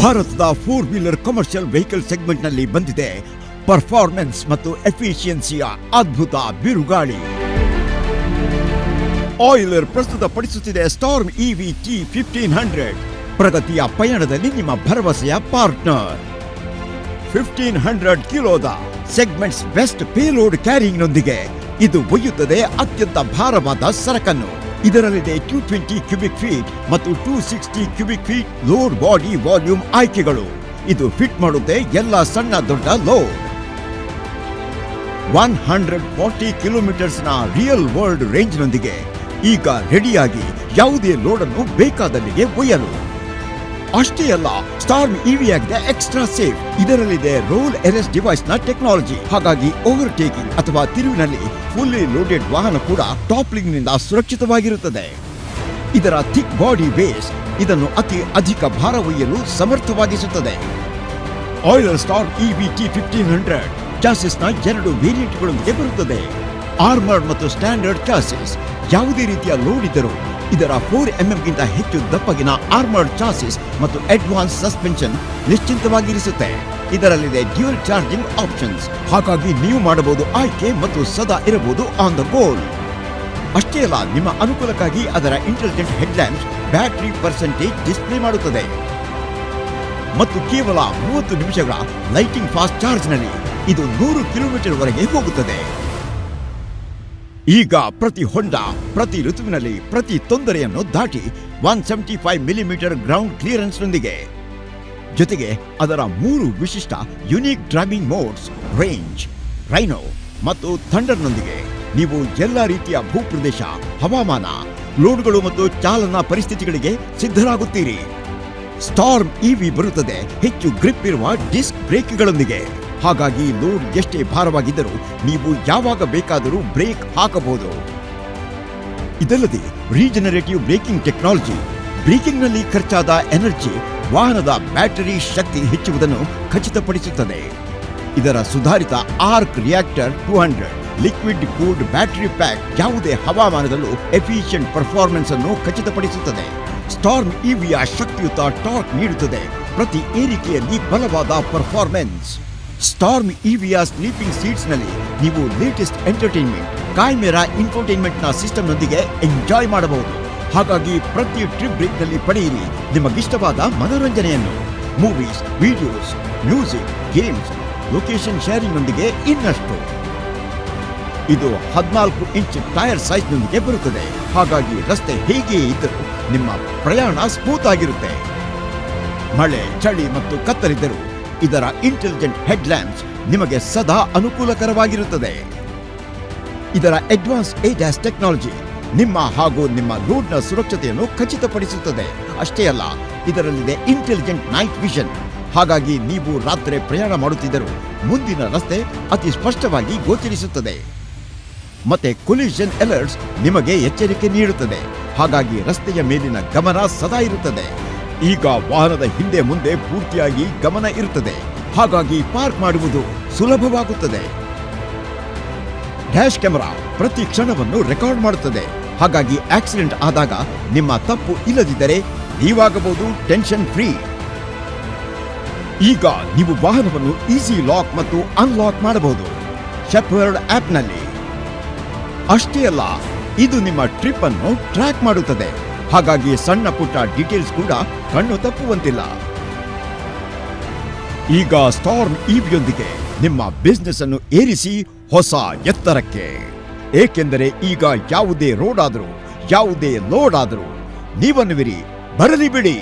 ಭಾರತದ four wheeler commercial vehicle ಸೆಗ್ಮೆಂಟ್ನಲ್ಲಿ ಬಂದಿದೆ. ಪರ್ಫಾರ್ಮೆನ್ಸ್ ಮತ್ತು ಎಫಿಷಿಯನ್ಸಿಯ ಅದ್ಭುತ ಬಿರುಗಾಳಿ. Euler ಪ್ರಸ್ತುತಪಡಿಸುತ್ತಿದೆ storm EV T fifteen hundred ಪ್ರಗತಿಯ ಪಯಣದಲ್ಲಿ ನಿಮ್ಮ ಭರವಸೆಯ ಪಾರ್ಟ್ನರ್ ಫಿಫ್ಟೀನ್ ಹಂಡ್ರೆಡ್ ಕಿಲೋದ ಸೆಗ್ಮೆಂಟ್ಸ್ ಬೆಸ್ಟ್ ಪೇಲೋಡ್ ಕ್ಯಾರಿಂಗ್ನೊಂದಿಗೆ ಇದು ಒಯ್ಯುತ್ತದೆ ಅತ್ಯಂತ ಭಾರವಾದ ಸರಕನ್ನು. ಇದರಲ್ಲಿದೆ ಟೂ ಟ್ವೆಂಟಿ ಕ್ಯೂಬಿಕ್ ಫೀಟ್ ಮತ್ತು two sixty cubic feet load body volume ಆಯ್ಕೆಗಳು. ಇದು ಫಿಟ್ ಮಾಡುತ್ತೆ ಎಲ್ಲ ಸಣ್ಣ ದೊಡ್ಡ ಲೋಡ್ ಒನ್ ಹಂಡ್ರೆಡ್ ಫಾರ್ಟಿ ಕಿಲೋಮೀಟರ್ಸ್ನ ರಿಯಲ್ ವರ್ಲ್ಡ್ ರೇಂಜ್ನೊಂದಿಗೆ ಈಗ ರೆಡಿಯಾಗಿ ಯಾವುದೇ ಲೋಡನ್ನು ಬೇಕಾದಲ್ಲಿಗೆ ಒಯ್ಯಲು. ಅಷ್ಟೇ ಅಲ್ಲ ಸ್ಟಾರ್ ಇವಿ ಆಗಿದೆ ಎಕ್ಸ್ಟ್ರಾ ಸೇಫ್ ಇದರಲ್ಲಿದೆ ರೋಲ್ ಎರೆಸ್ ಡಿವೈಸ್ನ ಟೆಕ್ನಾಲಜಿ ಹಾಗಾಗಿ ಓವರ್ಟೇಕಿಂಗ್ ಅಥವಾ ತಿರುವಿನಲ್ಲಿ ಫುಲ್ಲಿ ಲೋಡೆಡ್ ವಾಹನ ಕೂಡ ಟಾಪ್ಲಿಂಗ್ನಿಂದ ಸುರಕ್ಷಿತವಾಗಿರುತ್ತದೆ. ಇದರ ಥಿಕ್ ಬಾಡಿ ಬೇಸ್ ಇದನ್ನು ಅತಿ ಅಧಿಕ ಭಾರ ಒಯ್ಯಲು ಸಮರ್ಥವಾಗಿಸುತ್ತದೆ. Euler star EV T fifteen ಹಂಡ್ರೆಡ್ನ ಎರಡು ವೇರಿಯಂಟ್ಗಳೊಂದಿಗೆ ಬರುತ್ತದೆ. ಆರ್ಮರ್ಡ್ ಮತ್ತು ಸ್ಟ್ಯಾಂಡರ್ಡ್ ಚಾಸಿಸ್ ಯಾವುದೇ ರೀತಿಯ ಲೋಡ್ ಇದ್ದರೂ ಇದರ ಫೋರ್ ಗಿಂತ ಹೆಚ್ಚು ದಪ್ಪಗಿನ ಆರ್ಮರ್ಡ್ ಚಾಸಿಸ್ ಮತ್ತು ಅಡ್ವಾನ್ಸ್ ಸಸ್ಪೆನ್ಷನ್ ನಿಶ್ಚಿಂತವಾಗಿರಿಸುತ್ತೆ. ಇದರಲ್ಲಿದೆ ಡ್ಯೂಲ್ ಚಾರ್ಜಿಂಗ್ ಆಪ್ಷನ್ಸ್. ಹಾಗಾಗಿ ನೀವು ಮಾಡಬಹುದು ಆಯ್ಕೆ ಮತ್ತು ಸದಾ ಇರಬಹುದು ಆನ್ ದ ಗೋಲ್ ಅಷ್ಟೇ ಅಲ್ಲ, ನಿಮ್ಮ ಅನುಕೂಲಕ್ಕಾಗಿ ಅದರ intelligent headlamps battery percentage display ಮಾಡುತ್ತದೆ. ಮತ್ತು ಕೇವಲ ಮೂವತ್ತು ನಿಮಿಷಗಳ ಲೈಟಿಂಗ್ ಫಾಸ್ಟ್ ಚಾರ್ಜ್ನಲ್ಲಿ ಇದು ನೂರು ಕಿಲೋಮೀಟರ್ ವರೆಗೆ ಹೋಗುತ್ತದೆ. ಈಗ ಪ್ರತಿ ಹೊಂಡ, ಪ್ರತಿ ಋತುವಿನಲ್ಲಿ ಪ್ರತಿ ತೊಂದರೆಯನ್ನು ದಾಟಿ one seventy five millimetre ground ಕ್ಲಿಯರೆನ್ಸ್ನೊಂದಿಗೆ. ಜೊತೆಗೆ ಅದರ ಮೂರು ವಿಶಿಷ್ಟ unique driving modes, range, rhino ಮತ್ತು ಥಂಡರ್ನೊಂದಿಗೆ ನೀವು ಎಲ್ಲ ರೀತಿಯ ಭೂಪ್ರದೇಶ, ಹವಾಮಾನ, ಲೋಡ್ಗಳು ಮತ್ತು ಚಾಲನಾ ಪರಿಸ್ಥಿತಿಗಳಿಗೆ ಸಿದ್ಧರಾಗುತ್ತೀರಿ. ಸ್ಟಾರ್ಮ್ ಇವಿ ಬರುತ್ತದೆ, ಹೆಚ್ಚು ಗ್ರಿಪ್ ಇರುವ ಡಿಸ್ಕ್ ಬ್ರೇಕ್ಗಳೊಂದಿಗೆ. ಹಾಗಾಗಿ ಲೋಡ್ ಎಷ್ಟೇ ಭಾರವಾಗಿದ್ದರೂ ನೀವು ಯಾವಾಗ ಬೇಕಾದರೂ ಬ್ರೇಕ್ ಹಾಕಬಹುದು. ಇದಲ್ಲದೆ ರೀಜನರೇಟಿವ್ ಬ್ರೇಕಿಂಗ್ ಟೆಕ್ನಾಲಜಿ, ಬ್ರೇಕಿಂಗ್ನಲ್ಲಿ ಖರ್ಚಾದ ಎನರ್ಜಿ, ವಾಹನದ ಬ್ಯಾಟರಿ ಶಕ್ತಿ ಹೆಚ್ಚುವುದನ್ನು ಖಚಿತಪಡಿಸುತ್ತದೆ. ಇದರ ಸುಧಾರಿತ arc reactor two hundred, liquid cooled battery pack ಯಾವುದೇ ಹವಾಮಾನದಲ್ಲೂ ಎಫಿಷಿಯಂಟ್ ಪರ್ಫಾರ್ಮೆನ್ಸ್ ಅನ್ನು ಖಚಿತಪಡಿಸುತ್ತದೆ. ಸ್ಟಾರ್ಮ್ ಇವಿಯ ಶಕ್ತಿಯುತ ಟಾರ್ಕ್ ನೀಡುತ್ತದೆ. ಪ್ರತಿ ಏರಿಕೆಯಲ್ಲಿ ಬಲವಾದ ಪರ್ಫಾರ್ಮೆನ್ಸ್. ಸ್ಟಾರ್ಮ್ ಇವಿಯಾ ಸ್ಲೀಪಿಂಗ್ ಸೀಟ್ಸ್ನಲ್ಲಿ ನೀವು ಲೇಟೆಸ್ಟ್ ಎಂಟರ್ಟೈನ್ಮೆಂಟ್ ಕಾಯ್ಮೆರಾ ಇನ್ಫೋಟೈನ್ಮೆಂಟ್ ಸಿಸ್ಟಮ್ನೊಂದಿಗೆ ಸಿಸ್ಟಮ್ ನೊಂದಿಗೆ ಎಂಜಾಯ್ ಮಾಡಬಹುದು. ಹಾಗಾಗಿ ಪ್ರತಿ ಟ್ರಿಪ್ ಬ್ರೇಕ್ನಲ್ಲಿ ಪಡೆಯಿರಿ ನಿಮಗಿಷ್ಟವಾದ ಮನೋರಂಜನೆಯನ್ನು. Movies videos music games location sharing ನೊಂದಿಗೆ ಇನ್ನಷ್ಟು. ಇದು ಹದಿನಾಲ್ಕು ಇಂಚ್ ಟೈರ್ ಸೈಜ್ ನೊಂದಿಗೆ ಬರುತ್ತದೆ. ಹಾಗಾಗಿ ರಸ್ತೆ ಹೇಗೆ ಇದ್ದರೂ ನಿಮ್ಮ ಪ್ರಯಾಣ ಸ್ಮೂತ್ ಆಗಿರುತ್ತೆ. ಮಳೆ, ಚಳಿ ಮತ್ತು ಕತ್ತಲಿದ್ದರೂ ಇದರ ಇಂಟೆಲಿಜೆಂಟ್ ಹೆಡ್ ಲ್ಯಾಂಪ್ಸ್ ನಿಮಗೆ ಸದಾ ಅನುಕೂಲಕರವಾಗಿರುತ್ತದೆ. ಇದರ ಅಡ್ವಾನ್ಸ್ ಏಜಾಸ್ ಟೆಕ್ನಾಲಜಿ ನಿಮ್ಮ ಹಾಗೂ ನಿಮ್ಮ ಲೋಡ್ನ ಸುರಕ್ಷತೆಯನ್ನು ಖಚಿತಪಡಿಸುತ್ತದೆ. ಅಷ್ಟೇ ಅಲ್ಲ, ಇದರಲ್ಲಿದೆ ಇಂಟೆಲಿಜೆಂಟ್ ನೈಟ್ ವಿಷನ್ ಹಾಗಾಗಿ ನೀವು ರಾತ್ರಿ ಪ್ರಯಾಣ ಮಾಡುತ್ತಿದ್ದರೂ ಮುಂದಿನ ರಸ್ತೆ ಅತಿ ಸ್ಪಷ್ಟವಾಗಿ ಗೋಚರಿಸುತ್ತದೆ. ಮತ್ತೆ ಕೊಲ್ಯೂಷನ್ ಅಲರ್ಟ್ಸ್ ನಿಮಗೆ ಎಚ್ಚರಿಕೆ ನೀಡುತ್ತದೆ. ಹಾಗಾಗಿ ರಸ್ತೆಯ ಮೇಲಿನ ಗಮನ ಸದಾ ಇರುತ್ತದೆ. ಈಗ ವಾಹನದ ಹಿಂದೆ ಮುಂದೆ ಪೂರ್ತಿಯಾಗಿ ಗಮನ ಇರುತ್ತದೆ. ಹಾಗಾಗಿ ಪಾರ್ಕ್ ಮಾಡುವುದು ಸುಲಭವಾಗುತ್ತದೆ. ಡ್ಯಾಶ್ ಕ್ಯಾಮೆರಾ ಪ್ರತಿ ಕ್ಷಣವನ್ನು ರೆಕಾರ್ಡ್ ಮಾಡುತ್ತದೆ. ಹಾಗಾಗಿ ಆಕ್ಸಿಡೆಂಟ್ ಆದಾಗ ನಿಮ್ಮ ತಪ್ಪು ಇಲ್ಲದಿದ್ದರೆ ನೀವಾಗಬಹುದು ಟೆನ್ಷನ್ ಫ್ರೀ. ಈಗ ನೀವು ವಾಹನವನ್ನು ಈಸಿ ಲಾಕ್ ಮತ್ತು ಅನ್ಲಾಕ್ ಮಾಡಬಹುದು. ಶೆಫರ್ಡ್ ಆಪ್ನಲ್ಲಿ ಅಷ್ಟೇ ಅಲ್ಲ, ಇದು ನಿಮ್ಮ ಟ್ರಿಪ್ ಅನ್ನು ಟ್ರ್ಯಾಕ್ ಮಾಡುತ್ತದೆ. ಹಾಗಾಗಿ ಸಣ್ಣ ಪುಟ್ಟ ಡೀಟೇಲ್ಸ್ ಕೂಡ ಕಣ್ಣು ತಪ್ಪುವಂತಿಲ್ಲ. ಈಗ ಸ್ಟಾರ್ಮ್ ಇವಿಯೊಂದಿಗೆ ನಿಮ್ಮ ಬಿಸ್ನೆಸ್ ಅನ್ನು ಏರಿಸಿ ಹೊಸ ಎತ್ತರಕ್ಕೆ. ಏಕೆಂದರೆ ಈಗ ಯಾವುದೇ ರೋಡ್ ಆದರೂ ಯಾವುದೇ ಲೋಡ್ ಆದರೂ ನೀವನ್ನುವಿರಿ, ಬರಲಿ ಬಿಡಿ.